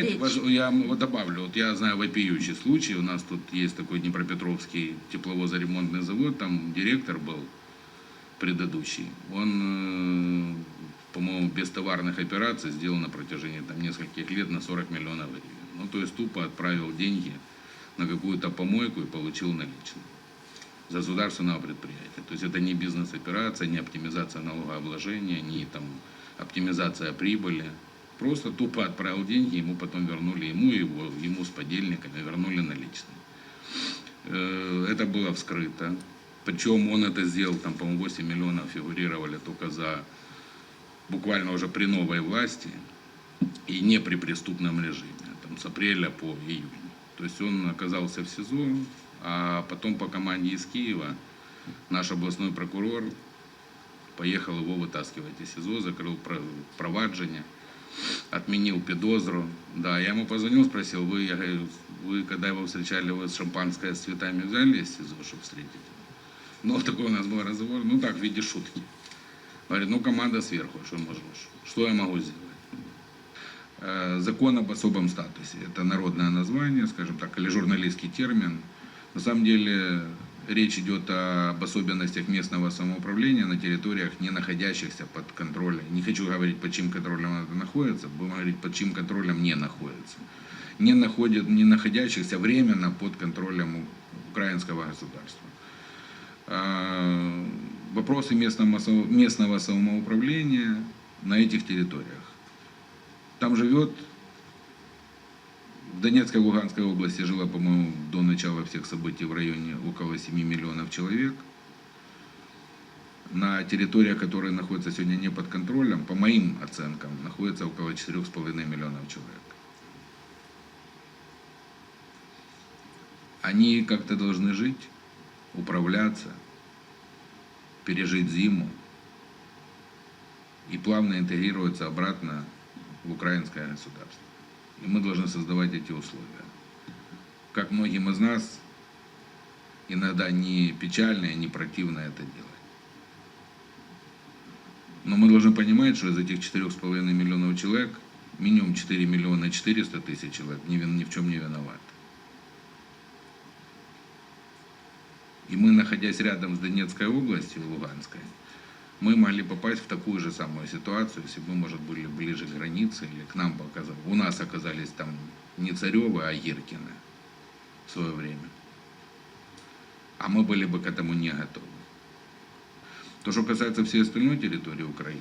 знаете, важ- я вот добавлю, вот я знаю вопиющий случай, у нас тут есть такой Днепропетровский тепловозоремонтный завод, там директор был предыдущий, он, э, по-моему, без товарных операций сделал на протяжении там нескольких лет на 40 миллионов гривен. Ну, то есть тупо отправил деньги на какую-то помойку и получил наличные с государственного предприятия. То есть это не бизнес-операция, не оптимизация налогообложения, не там оптимизация прибыли. Просто тупо отправил деньги, ему потом вернули, ему, и его, ему с подельниками вернули наличные. Э, Это было вскрыто. Причем он это сделал, там, по-моему, 8 миллионов фигурировали только за буквально уже при новой власти и не при преступном режиме, там, с апреля по июнь. То есть он оказался в СИЗО, а потом по команде из Киева наш областной прокурор поехал его вытаскивать из СИЗО, закрыл про- провадження, отменил підозру. Да, я ему позвонил, спросил, вы, я говорю, вы когда его встречали, вы шампанское с цветами взяли из СИЗО, чтобы встретить? Ну, такой у нас был разговор, ну так, в виде шутки. Говорит, ну команда сверху, что можешь, что я могу сделать? Э, Закон об особом статусе. Это народное название, скажем так, или журналистский термин. На самом деле речь идет об особенностях местного самоуправления на территориях, не находящихся под контролем. Не хочу говорить, под чьим контролем это находится, будем говорить, под чьим контролем не находится. Не, находит, не находящихся временно под контролем украинского государства. А, Вопросы местного, местного самоуправления на этих территориях. Там живет, в Донецкой и Луганской области жило, по-моему, до начала всех событий в районе около 7 миллионов человек. На территориях, которые находятся сегодня не под контролем, по моим оценкам, находится около 4,5 миллионов человек. Они как-то должны жить, управляться, пережить зиму и плавно интегрироваться обратно в украинское государство. И мы должны создавать эти условия. Как многим из нас иногда не печально и не противно это делать. Но мы должны понимать, что из этих 4,5 миллионов человек минимум 4 миллиона 400 тысяч человек ни, ни в чем не виноваты. И мы, находясь рядом с Донецкой областью Луганской, мы могли попасть в такую же самую ситуацию, если бы мы, может, были ближе к границе или к нам показали. У нас оказались там не Царевы, а Гиркины в свое время. А мы были бы к этому не готовы. То, что касается всей остальной территории Украины,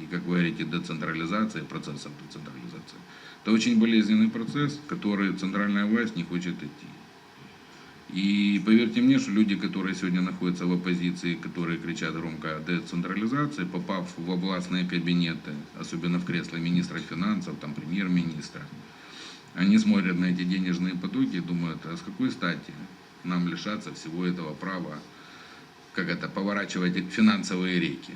и, как вы говорите, децентрализации, процессов децентрализации, это очень болезненный процесс, который центральная власть не хочет идти. И поверьте мне, что люди, которые сегодня находятся в оппозиции, которые кричат громко о децентрализации, попав в областные кабинеты, особенно в кресло министра финансов, там премьер-министра, они смотрят на эти денежные потоки и думают, а с какой стати нам лишаться всего этого права, как это, поворачивать финансовые реки.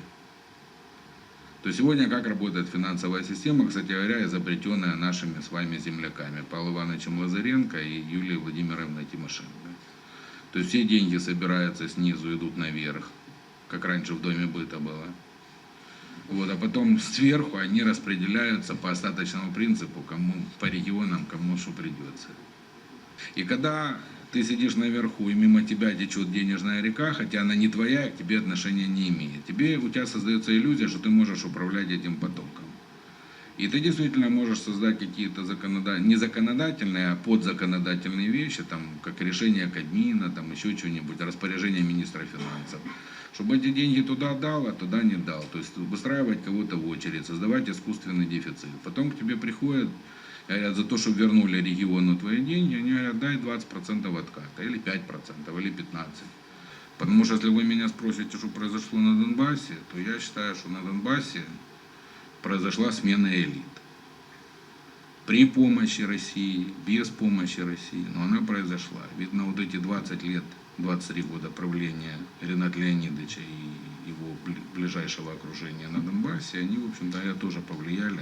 То сегодня как работает финансовая система, кстати говоря, изобретенная нашими с вами земляками Павлом Ивановичем Лазаренко и Юлией Владимировной Тимошенко. То есть все деньги собираются снизу, идут наверх, как раньше в доме быта было. Вот, а потом сверху они распределяются по остаточному принципу, кому по регионам, кому что придется. И когда ты сидишь наверху, и мимо тебя течет денежная река, хотя она не твоя, к тебе отношения не имеет. Тебе, у тебя создается иллюзия, что ты можешь управлять этим потоком. И ты действительно можешь создать какие-то законода... не законодательные, а подзаконодательные вещи, там, как решение Кабмина, там, еще что-нибудь, распоряжение министра финансов. Чтобы эти деньги туда дал, а туда не дал. То есть выстраивать кого-то в очередь, создавать искусственный дефицит. Потом к тебе приходят, говорят, за то, что вернули региону твои деньги, они говорят, дай 20% отката, или 5%, или 15%. Потому что если вы меня спросите, что произошло на Донбассе, то я считаю, что на Донбассе произошла смена элит. При помощи России, без помощи России, но она произошла. Видно, вот эти 20 лет, 23 года правления Рената Леонидовича и его бли- ближайшего окружения на Донбассе, они, в общем-то, говоря, тоже повлияли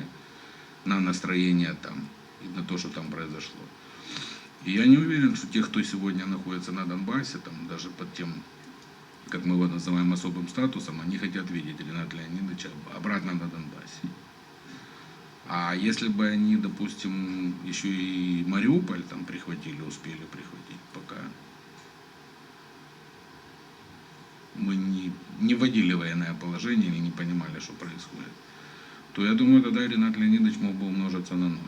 на настроение там и на то, что там произошло. И я не уверен, что те, кто сегодня находится на Донбассе, там даже под тем, как мы его называем, особым статусом, они хотят видеть Рената Леонидовича обратно на Донбассе. А если бы они, допустим, еще и Мариуполь там прихватили, успели прихватить, пока мы не, не вводили военное положение или не понимали, что происходит, то я думаю, тогда Ренат Леонидович мог бы умножиться на ноль.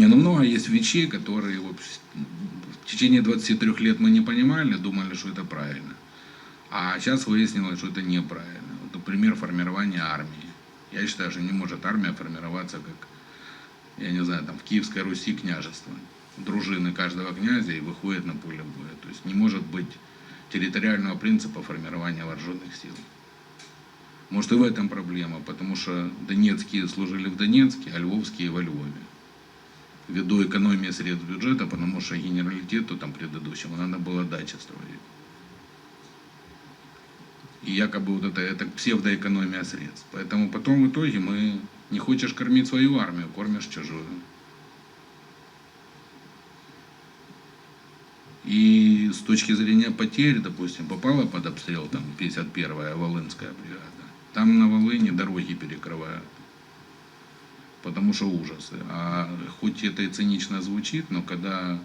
Не, ну много есть вещей, которые вот, в течение 23 лет мы не понимали, думали, что это правильно. А сейчас выяснилось, что это неправильно. Вот, например, формирование армии. Я считаю, что не может армия формироваться как, я не знаю, там в Киевской Руси княжество. Дружины каждого князя и выходит на поле боя. То есть не может быть территориального принципа формирования вооруженных сил. Может и в этом проблема, потому что донецкие служили в Донецке, а львовские во Львове. Ввиду экономии средств бюджета, потому что генералитету там предыдущему надо было дачи строить. И якобы вот это, это псевдоэкономия средств. Поэтому потом в итоге мы не хочешь кормить свою армию, кормишь чужую. И с точки зрения потерь, допустим, попала под обстрел там 51-я Волынская бригада. Там на Волыне дороги перекрывают. Потому что ужасы. А хоть это и цинично звучит, но когда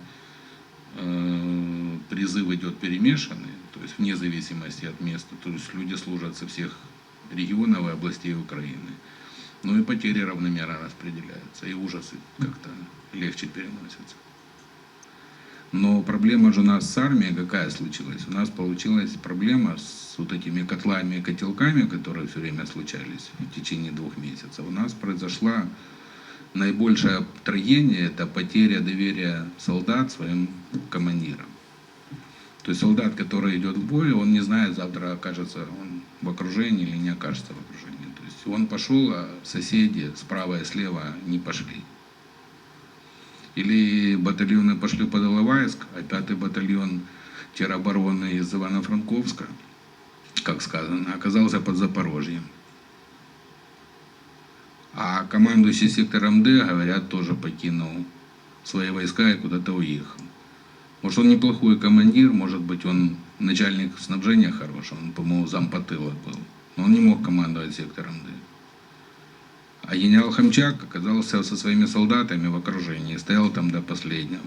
э, призыв идет перемешанный, то есть вне зависимости от места, то есть люди служат со всех регионов и областей Украины. Ну и потери равномерно распределяются, и ужасы как-то легче переносятся. Но проблема же у нас с армией какая случилась? У нас получилась проблема с вот этими котлами и котелками, которые все время случались в течение двух месяцев. У нас произошла наибольшая трагедия, это потеря доверия солдат своим командирам. То есть солдат, который идет в бой, он не знает, завтра окажется он в окружении или не окажется в окружении. То есть он пошел, а соседи справа и слева не пошли. Или батальоны пошли под Иловайск, а пятый батальон теробороны из Ивано-Франковска, как сказано, оказался под Запорожьем. А командующий сектором Д, говорят, тоже покинул свои войска и куда-то уехал. Может, он неплохой командир, может быть, он начальник снабжения хороший, он, по-моему, зампотыла был. Но он не мог командовать сектором Д. А генерал Хамчак оказался со своими солдатами в окружении, стоял там до последнего.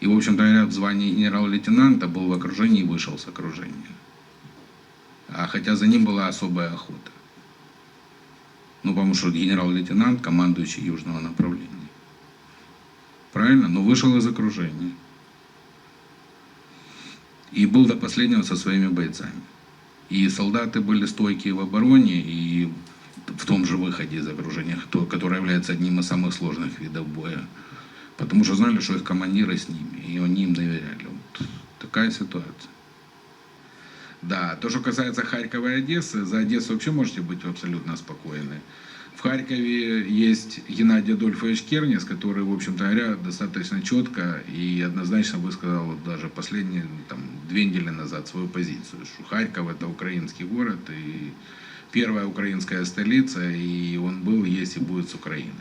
И, в общем-то, говоря, в звании генерал-лейтенанта был в окружении и вышел с окружения. А хотя за ним была особая охота. Ну, потому что генерал-лейтенант, командующий южного направления. Правильно? Но вышел из окружения. И был до последнего со своими бойцами. И солдаты были стойкие в обороне, и в том же выходе из окружения, который является одним из самых сложных видов боя. Потому что знали, что их командиры с ними, и они им доверяли. Вот такая ситуация. Да, то, что касается Харькова и Одессы, за Одессу вообще можете быть абсолютно спокойны. В Харькове есть Геннадий Адольфович Кернес, который, в общем-то говоря, достаточно четко и однозначно высказал даже последние там, две недели назад свою позицию, что Харьков это украинский город и первая украинская столица, и он был, есть и будет с Украиной.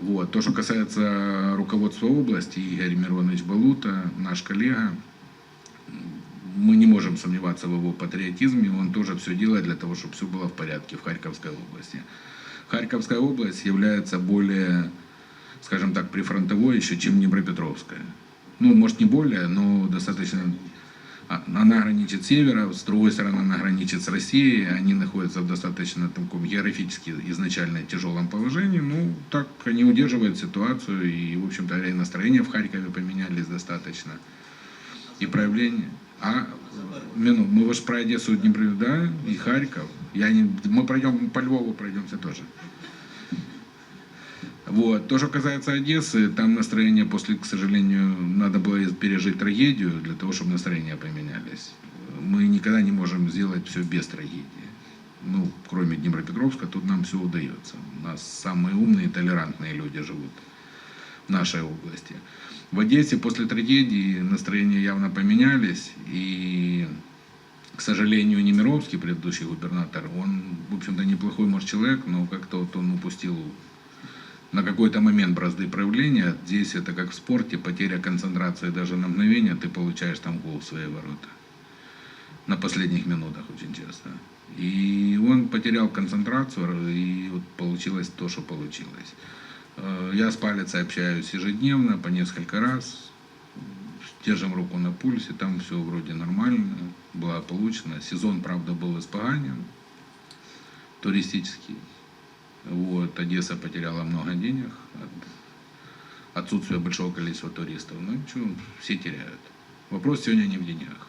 Вот. То, что касается руководства области, Игорь Миронович Балута, наш коллега, мы не можем сомневаться в его патриотизме, он тоже все делает для того, чтобы все было в порядке в Харьковской области. Харьковская область является более, скажем так, прифронтовой еще, чем Днепропетровская. Ну, может, не более, но достаточно она граничит с севера, с другой стороны она граничит с Россией, они находятся в достаточно таком географически изначально тяжелом положении, ну так они удерживают ситуацию, и в общем-то и настроения в Харькове поменялись достаточно, и проявления. А мину, мы же про Одессу не да, и Харьков. Я не, мы пройдем по Львову пройдемся тоже. Вот. То, что касается Одессы, там настроение после, к сожалению, надо было пережить трагедию для того, чтобы настроения поменялись. Мы никогда не можем сделать все без трагедии. Ну, кроме Днепропетровска, тут нам все удается. У нас самые умные, толерантные люди живут в нашей области. В Одессе после трагедии настроения явно поменялись, и, к сожалению, Немировский, предыдущий губернатор, он, в общем-то, неплохой, может, человек, но как-то вот он упустил на какой-то момент бразды проявления. Здесь это как в спорте, потеря концентрации даже на мгновение, ты получаешь там гол в свои ворота. на последних минутах, очень честно. И он потерял концентрацию, и вот получилось то, что получилось. Э, Я с палицей общаюсь ежедневно, по несколько раз. Держим руку на пульсе, там все вроде нормально, благополучно. Сезон, правда, был испоганен, туристический. Вот, Одесса потеряла много денег от отсутствия большого количества туристов. Ну, что, все теряют. Вопрос сегодня не в деньгах.